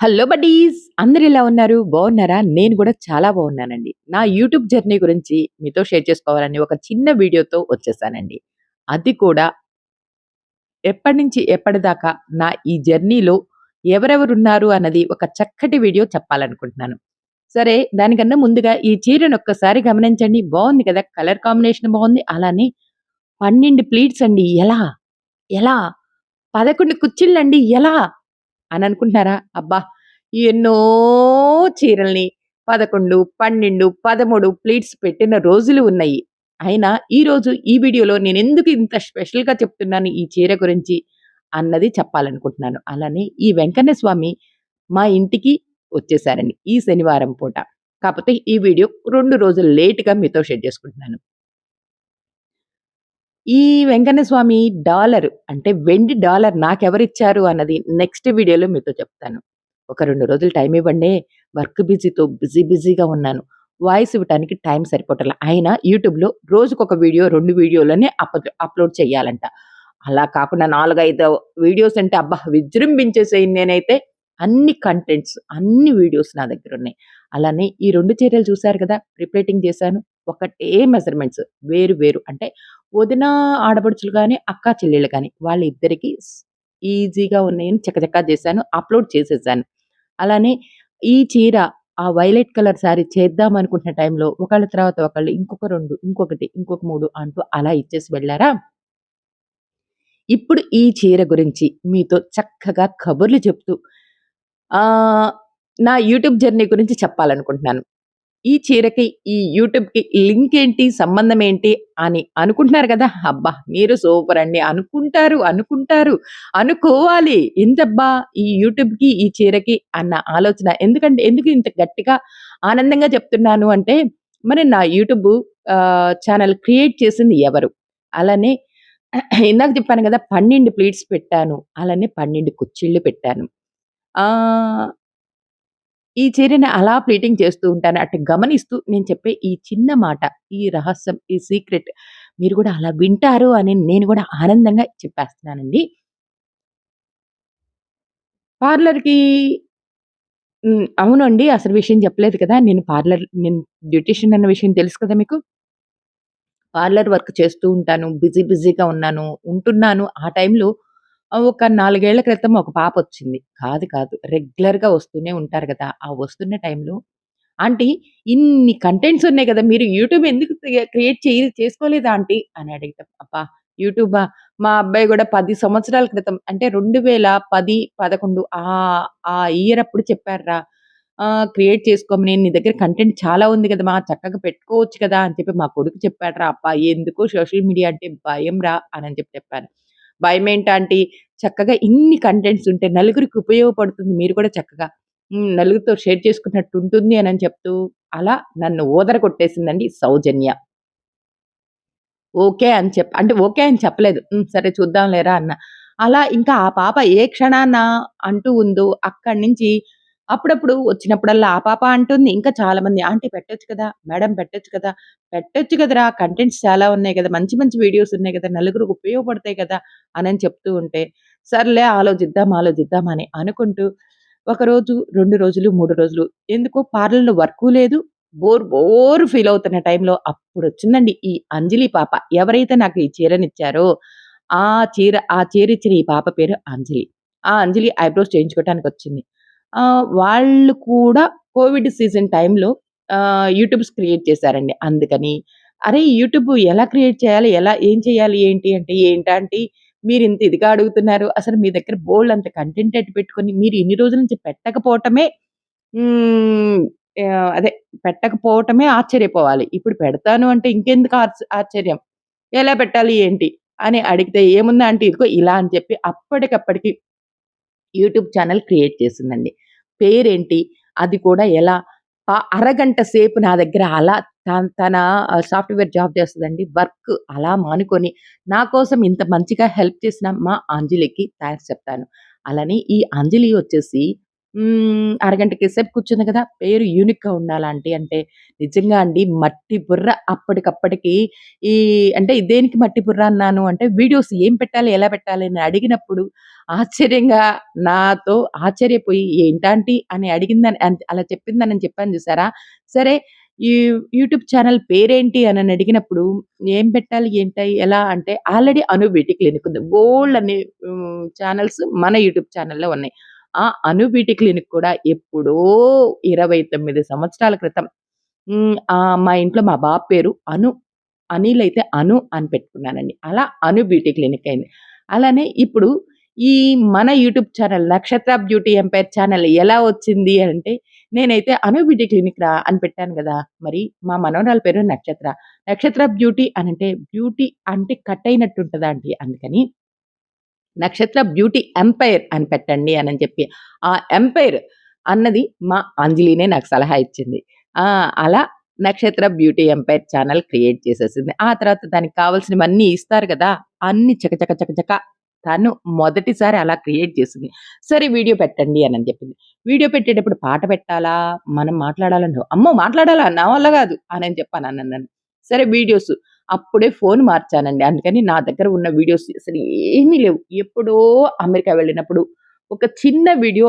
Hello buddies! అందరు ఎలా ఉన్నారు? బాగున్నారా నేను కూడా చాలా బాగున్నానండి నా యూట్యూబ్ జర్నీ గురించి మీతో షేర్ చేసుకోవాలని ఒక చిన్న వీడియోతో వచ్చేసానండి. అది కూడా ఎప్పటినుంచి ఎప్పటిదాకా నా ఈ జర్నీలో ఎవరెవరున్నారు అన్నది ఒక చక్కటి వీడియో చెప్పాలనుకుంటున్నాను. సరే దానికన్నా ముందుగా ఈ చీరను ఒక్కసారి గమనించండి. బాగుంది కదా! కలర్ కాంబినేషన్ బాగుంది అలానే 12 ప్లీట్స్ అండి. ఎలా? ఎలా? 11 కుచ్చిళ్ళండి. ఎలా? అని అనుకుంటున్నారా? అబ్బా! ఎన్నో చీరల్ని 11, 12, 13 ప్లీట్స్ పెట్టిన రోజులు ఉన్నాయి. అయినా ఈరోజు ఈ వీడియోలో నేను ఎందుకు ఇంత స్పెషల్‌గా చెప్తున్నాను ఈ చీర గురించి అన్నది చెప్పాలనుకుంటున్నాను. అలానే ఈ వెంకన్న స్వామి మా ఇంటికి వచ్చేసారండి ఈ శనివారం పూట. కాకపోతే ఈ వీడియో రెండు రోజులు లేట్‌గా మీతో షేర్ చేసుకుంటున్నాను. ఈ వెంకన్న స్వామి డాలర్ అంటే వెండి డాలర్ నాకెవరిచ్చారు అన్నది నెక్స్ట్ వీడియోలో మీతో చెప్తాను. ఒక రెండు రోజులు టైం ఇవ్వండి వర్క్ బిజీతో బిజీ బిజీగా ఉన్నాను. వాయిస్ ఇవ్వటానికి టైం సరిపోటల అయినా యూట్యూబ్‌లో రోజుకొక వీడియో, 2 వీడియోలని అప్ అప్‌లోడ్ చేయాలంట. అలా కాకుండా 4, 5 వీడియోస్ అంటే అబ్బా! విజృంభించేసే నేనైతే. అన్ని కంటెంట్స్, అన్ని వీడియోస్ నా దగ్గర ఉన్నాయి అలానే ఈ రెండు చీరలు చూశారు కదా! రిప్లేటింగ్ చేశాను. ఒకటే మెజర్‌మెంట్స్ వేరు వేరు. అంటే వదిన, ఆడపడుచులు కానీ అక్కా చెల్లెళ్ళు కానీ వాళ్ళిద్దరికీ ఈజీగా ఉన్నాయని చకచకా చేశాను. అప్‌లోడ్ చేసేసాను. అలానే ఈ చీర ఆ వైలెట్ కలర్ శారీ చేద్దాం అనుకుంటున్న టైంలో ఒకళ్ళ తర్వాత ఒకళ్ళు ఇంకొక రెండు ఇంకొకటి, ఇంకొక మూడు అంటూ అలా ఇచ్చేసి వెళ్ళారా ఇప్పుడు ఈ చీర గురించి మీతో చక్కగా కబుర్లు చెప్తూ నా యూట్యూబ్ జర్నీ గురించి చెప్పాలనుకుంటున్నాను. ఈ చీరకి, ఈ యూట్యూబ్‌కి లింక్ ఏంటి? సంబంధం ఏంటి? అని అనుకుంటున్నారు కదా అబ్బా! మీరు సూపర్ అండి. అనుకుంటారు, అనుకుంటారు, అనుకోవాలి. ఎంతబ్బా ఈ యూట్యూబ్‌కి, ఈ చీరకి అన్న ఆలోచన ఎందుకంటే ఎందుకు ఇంత గట్టిగా ఆనందంగా చెప్తున్నాను అంటే, మరి నా యూట్యూబ్ ఛానల్ క్రియేట్ చేసింది ఎవరు? అలానే ఇందాక చెప్పాను కదా పన్నెండు ప్లేట్స్ పెట్టాను. అలానే 12 కుచ్చిళ్ళు పెట్టాను. ఈ చీరని అలా ప్లీటింగ్ చేస్తూ ఉంటాను. అటు గమనిస్తూ నేను చెప్పే ఈ చిన్న మాట, ఈ రహస్యం, ఈ సీక్రెట్ మీరు కూడా అలా వింటారు అని నేను కూడా ఆనందంగా చెప్పేస్తున్నానండి. పార్లర్‌కి అవునండి. అసలు విషయం చెప్పలేదు కదా! నేను పార్లర్ నేను బ్యూటిషియన్ అన్న విషయం తెలుసు కదా మీకు? పార్లర్ వర్క్ చేస్తూ ఉంటాను. బిజీ బిజీగా ఉన్నాను. ఉంటున్నాను. ఆ టైంలో ఒక నాలుగేళ్ళ క్రితం ఒక పాప వచ్చింది కాదు కాదు. రెగ్యులర్‌గా వస్తూనే ఉంటారు కదా ఆ వస్తున్న టైంలో ఆంటీ ఇన్ని కంటెంట్స్ ఉన్నాయి కదా మీరు యూట్యూబ్ ఎందుకు క్రియ క్రియేట్ చేయ చేసుకోలేదా ఆంటీ అని అడిగితే, అబ్బా! యూట్యూబా? మా అబ్బాయి గూడా 10 సంవత్సరాల క్రితం అంటే 2010, 11 ఆహ్, ఆ ఇయర్ అప్పుడు చెప్పారురా. ఆహ్, క్రియేట్ చేసుకోమని నీ దగ్గర కంటెంట్ చాలా ఉంది గదమ్మా! చక్కగా పెట్టుకోవచ్చు కదా! అని చెప్పి మా కొడుకు చెప్పాడురా. అబ్బా! ఎందుకో సోషల్ మీడియా అంటే భయంరా అని చెప్పి చెప్పాను. భయం ఏంటంటే చక్కగా ఇన్ని కంటెంట్స్ ఉంటే నలుగురికి ఉపయోగపడుతుంది. మీరు కూడా చక్కగా నలుగురితో షేర్ చేసుకున్నట్టు ఉంటుంది అని చెప్తూ అలా నన్ను ఊదర కొట్టేసిందండి సౌజన్య. ఓకే అని చెప్ప అంటే ఓకే అని చెప్పలేదు. సరే చూద్దాం లేరా అన్నా. అలా ఇంకా ఆ పాప ఏ క్షణాన అంటూ ఉందో అక్కడి నుంచి అప్పుడప్పుడు వచ్చినప్పుడల్లా ఆ పాప అంటుంది. ఇంకా చాలామంది ఆంటీ పెట్టొచ్చు కదా! మేడం పెట్టొచ్చు కదా! పెట్టొచ్చు కదరా! కంటెంట్స్ చాలా ఉన్నాయి కదా! మంచి మంచి వీడియోస్ ఉన్నాయి కదా! నలుగురికి ఉపయోగపడతాయి కదా! అని చెప్తూ ఉంటే, సర్లే ఆలోచిద్దాం, ఆలోచిద్దాం అని అనుకుంటూ ఒకరోజు, రెండు రోజులు, మూడు రోజులు ఎందుకో పార్లర్‌లో వర్క్ లేదు. బోర్ బోర్ ఫీల్ అవుతున్న టైంలో అప్పుడొచ్చిందండి ఈ అంజలి పాప. ఎవరైతే నాకు ఈ చీరనిచ్చారో ఆ చీర ఆ చీర ఇచ్చిన ఈ పాప పేరు అంజలి. ఆ అంజలి ఐబ్రోస్ చేయించుకోవటానికి వచ్చింది వాళ్ళు కూడా కోవిడ్ సీజన్ టైంలో యూట్యూబ్స్ క్రియేట్ చేశారండి. అందుకని అరే! యూట్యూబ్ ఎలా క్రియేట్ చేయాలి? ఎలా ఏం చేయాలి? ఏంటి అంటే, ఏంటంటే మీరు ఇంత ఇదిగా అడుగుతున్నారు. అసలు మీ దగ్గర బోల్డ్ అంత కంటెంట్ ఎట్టు పెట్టుకొని మీరు ఇన్ని రోజుల నుంచి పెట్టకపోవటమే అదే పెట్టకపోవటమే ఆశ్చర్యపోవాలి. ఇప్పుడు పెడతాను అంటే ఇంకెందుకు ఆశ్చ ఆశ్చర్యం? ఎలా పెట్టాలి? ఏంటి? అని అడిగితే ఏముందా అంటే ఇదిగో ఇలా అని చెప్పి అప్పటికప్పటికి యూట్యూబ్ ఛానల్ క్రియేట్ చేసిందండి. పేరేంటి? అది కూడా ఎలా? అరగంట సేపు నా దగ్గర అలా తన తన సాఫ్ట్‌వేర్ జాబ్ చేస్తుందండి వర్క్ అలా మానుకొని నా కోసం ఇంత మంచిగా హెల్ప్ చేసిన మా అంజలికి థ్యాంక్స్ చెప్తాను. అలానే ఈ అంజలి వచ్చేసి హ్మ్. అరగంటకి సేపు కూర్చుంది కదా! పేరు యూనిక్‌గా ఉండాలా ఆంటీ అంటే, నిజంగా అండి మట్టి బుర్ర అప్పటికప్పటికి ఈ అంటే దేనికి మట్టి బుర్ర అన్నాను అంటే, వీడియోస్ ఏం పెట్టాలి, ఎలా పెట్టాలి అని అడిగినప్పుడు ఆశ్చర్యంగా నాతో ఆశ్చర్యపోయి ఏంటాంటీ అని అడిగిందని అంత్ అలా చెప్పిందని చెప్పాను చూసారా? సరే ఈ యూట్యూబ్ ఛానల్ పేరేంటి అని అడిగినప్పుడు ఏం పెట్టాలి, ఏంటి, ఎలా అంటే ఆల్రెడీ అను బ్యూటీ క్లినిక్ ఉంది. బోలెడన్ని హ్మ్, ఛానల్స్ మన యూట్యూబ్ ఛానల్‌లో ఉన్నాయి. ఆ అను క్లినిక్ కూడా ఎప్పుడో 29 సంవత్సరాల క్రితం మా ఇంట్లో మా బాబు పేరు అను. అనిల్ అయితే అను అని పెట్టుకున్నానండి. అలా అను బ్యూటీ క్లినిక్ అయింది. అలానే ఇప్పుడు ఈ మన YouTube channel 'Nakshatra beauty empire' channel ఎలా వచ్చింది అంటే, నేనైతే అను బ్యూటీ క్లినిక్ రా అని పెట్టాను కదా మరి మా మనోరాల పేరు నక్షత్ర. నక్షత్ర బ్యూటీ అని అంటే బ్యూటీ అంటే కట్ అయినట్టు ఉంటుందా అండి. అందుకని నక్షత్ర బ్యూటీ ఎంపైర్ అని పెట్టండి అని చెప్పి, ఆ ఎంపైర్ అన్నది మా అంజలినే నాకు సలహా ఇచ్చింది. ఆ! అలా నక్షత్ర బ్యూటీ ఎంపైర్ ఛానల్ క్రియేట్ చేసేసింది. ఆ తర్వాత దానికి కావాల్సినవన్నీ ఇస్తారు కదా అన్ని చకచక చకచక తను మొదటిసారి అలా క్రియేట్ చేసింది. సరే వీడియో పెట్టండి అని చెప్పింది. వీడియో పెట్టేటప్పుడు పాట పెట్టాలా? మనం మాట్లాడాలని అమ్మో! మాట్లాడాలా? నా వల్ల కాదు అని చెప్పాను అన్నాను సరే వీడియోస్ అప్పుడే ఫోన్ మార్చానండి. అందుకని నా దగ్గర ఉన్న వీడియోస్ అసలు ఏమీ లేవు. ఎప్పుడో అమెరికా వెళ్ళినప్పుడు ఒక చిన్న వీడియో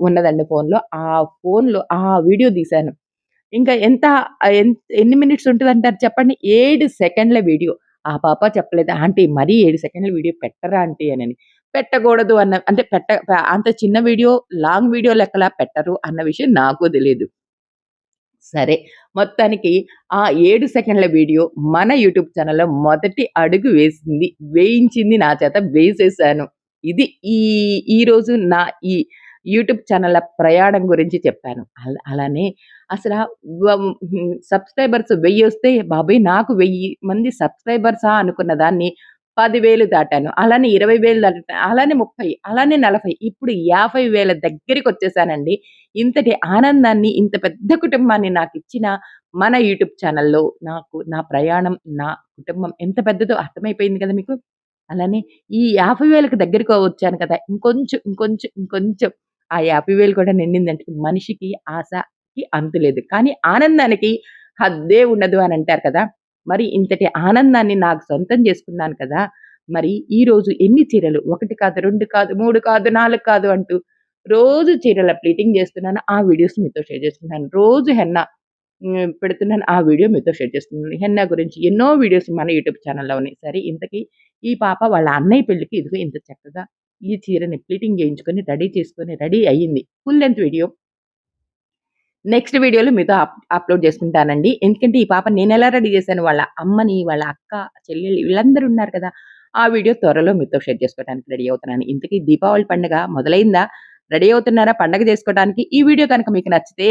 ఉన్నదండి ఫోన్‌లో. ఆ ఫోన్‌లో ఆ వీడియో తీశాను. ఇంకా ఎంత ఎన్ని మినిట్స్ ఉంటదంటారు చెప్పండి? ఏడు సెకండ్ల వీడియో. ఆ పాప చెప్పలేదు, "ఆంటీ మరీ ఏడు సెకండ్ల వీడియో పెట్టరా ఆంటీ" అని పెట్టకూడదు అన్న అంటే పెట్ట అంత చిన్న వీడియో లాంగ్ వీడియో లెక్కలా పెట్టరు అన్న విషయం నాకు తెలియదు సరే మొత్తానికి ఆ ఏడు సెకండ్ల వీడియో మన యూట్యూబ్ ఛానల్‌లో మొదటి అడుగు వేసింది. వేయించింది నా చేత వేసేసాను. ఇది ఈ ఈరోజు నా ఈ యూట్యూబ్ ఛానల్ల ప్రయాణం గురించి చెప్పాను. అలానే అసలు సబ్‌స్క్రైబర్స్ వెయ్యి వస్తే బాబాయ్ నాకు వెయ్యి మంది సబ్‌స్క్రైబర్సా అనుకున్న దాన్ని పదివేలు దాటాను. అలానే ఇరవై వేలు దాటాను. అలానే 30 అలానే 40 ఇప్పుడు యాభై వేల దగ్గరికి వచ్చేసానండి ఇంతటి ఆనందాన్ని, ఇంత పెద్ద కుటుంబాన్ని నాకు ఇచ్చిన మన యూట్యూబ్ ఛానల్‌లో నాకు నా ప్రయాణం, నా కుటుంబం ఎంత పెద్దదో అర్థమైపోయింది కదా మీకు. అలానే ఈ యాభై వేలకు దగ్గరికి వచ్చాను కదా! ఇంకొంచెం, ఇంకొంచెం, ఇంకొంచెం ఆ యాభై వేలు కూడా నిండిందంటే మనిషికి ఆశకి అంతు లేదు. కానీ ఆనందానికి హద్దే ఉండదు అని అంటారు కదా! మరి ఇంతటి ఆనందాన్ని నాకు సొంతం చేసుకున్నాను కదా! మరి ఈరోజు ఎన్ని చీరలు ఒకటి కాదు, రెండు కాదు, మూడు కాదు, నాలుగు కాదు అంటూ రోజు చీరల ప్లీటింగ్ చేస్తున్నాను. ఆ వీడియోస్ మీతో షేర్ చేస్తున్నాను రోజు హెన్నా పెడుతున్నాను. ఆ వీడియో మీతో షేర్ చేస్తున్నాను. హెన్నా గురించి ఎన్నో వీడియోస్ మన యూట్యూబ్ ఛానల్‌లో ఉన్నాయి. సరే ఇంతకీ ఈ పాప వాళ్ళ అన్నయ్య పెళ్ళికి ఇదిగో ఇంత చక్కగా ఈ చీరని ప్లీటింగ్ చేయించుకొని, రెడీ చేసుకొని, రెడీ అయింది. ఫుల్ లెంత్ వీడియో నెక్స్ట్ వీడియోలో మీతో అప్ అప్‌లోడ్ చేసుకుంటానండి. ఎందుకంటే ఈ పాప నేను ఎలా రెడీ చేశాను, వాళ్ళ అమ్మని, వాళ్ళ అక్క, చెల్లెలు వీళ్ళందరూ ఉన్నారు కదా! ఆ వీడియో త్వరలో మీతో షేర్ చేసుకోవడానికి రెడీ అవుతున్నాను. ఇంతకీ దీపావళి పండుగ మొదలైందా? రెడీ అవుతున్నారా పండగ చేసుకోవడానికి? ఈ వీడియో కనుక మీకు నచ్చితే